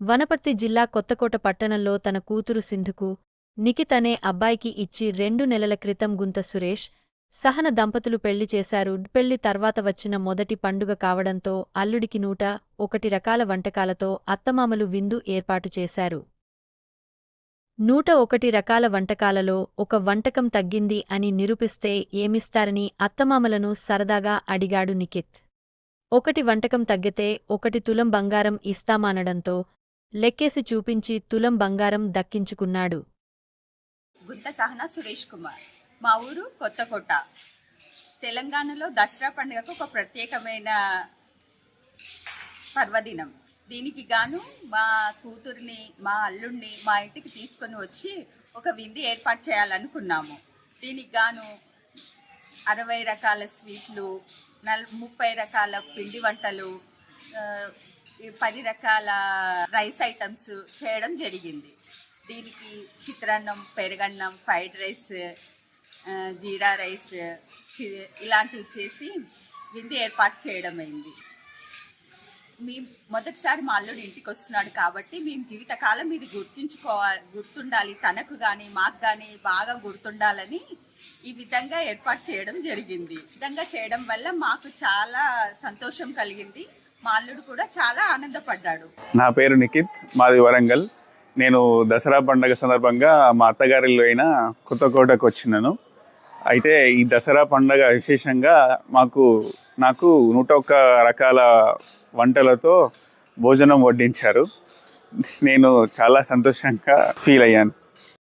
వనపర్తి జిల్లా కొత్తకోట పట్టణంలో తన కూతురు సింధుకు నిఖిత్ అనే అబ్బాయికి ఇచ్చి రెండు నెలల క్రితం గుంత సురేష్ సహన దంపతులు పెళ్ళి చేశారు. పెళ్ళి తర్వాత వచ్చిన మొదటి పండుగ కావడంతో అల్లుడికి నూట ఒకటి రకాల వంటకాలతో అత్తమామలు విందు ఏర్పాటు చేశారు. నూట ఒకటి రకాల వంటకాలలో ఒక వంటకం తగ్గింది అని నిరూపిస్తే ఏమిస్తారని అత్తమామలను సరదాగా అడిగాడు నిఖిత్. ఒకటి వంటకం తగ్గితే ఒకటి తులం బంగారం ఇస్తామనడంతో లెక్కేసి చూపించి తులం బంగారం దక్కించుకున్నాడు. గుత్త సహనా సురేష్ కుమార్. మా ఊరు కొత్తకోట. తెలంగాణలో దసరా పండుగకు ఒక ప్రత్యేకమైన పర్వదినం. దీనికి గాను మా కూతుర్ని మా అల్లుడిని మా ఇంటికి తీసుకొని వచ్చి ఒక విందు ఏర్పాటు చేయాలనుకున్నాము. దీనికి గాను అరవై రకాల స్వీట్లు నల్ ముప్పై రకాల పిండి వంటలు పది రకాల రైస్ ఐటమ్స్ చేయడం జరిగింది. దీనికి చిత్రాన్నం పెరుగన్నం ఫ్రైడ్ రైస్ జీరా రైస్ ఇలాంటివి చేసి విందు ఏర్పాటు చేయడం అయింది. మేము మొదటిసారి మా అల్లుడు ఇంటికి వస్తున్నాడు కాబట్టి మేము జీవితకాలం ఇది గుర్తుంచుకోవాలి గుర్తుండాలి. తనకు కానీ మాకు కానీ బాగా గుర్తుండాలని ఈ విధంగా ఏర్పాటు చేయడం జరిగింది. విధంగా చేయడం వల్ల మాకు చాలా సంతోషం కలిగింది. మా అల్లుడు కూడా చాలా ఆనందపడ్డాడు. నా పేరు నిఖిత్ మాది వరంగల్. నేను దసరా పండగ సందర్భంగా మా అత్తగారిలో అయిన కొత్తకోటకు వచ్చినాను. అయితే ఈ దసరా పండగ విశేషంగా మాకు నాకు నూట ఒక్క రకాల వంటలతో భోజనం వడ్డించారు. నేను చాలా సంతోషంగా ఫీల్ అయ్యాను.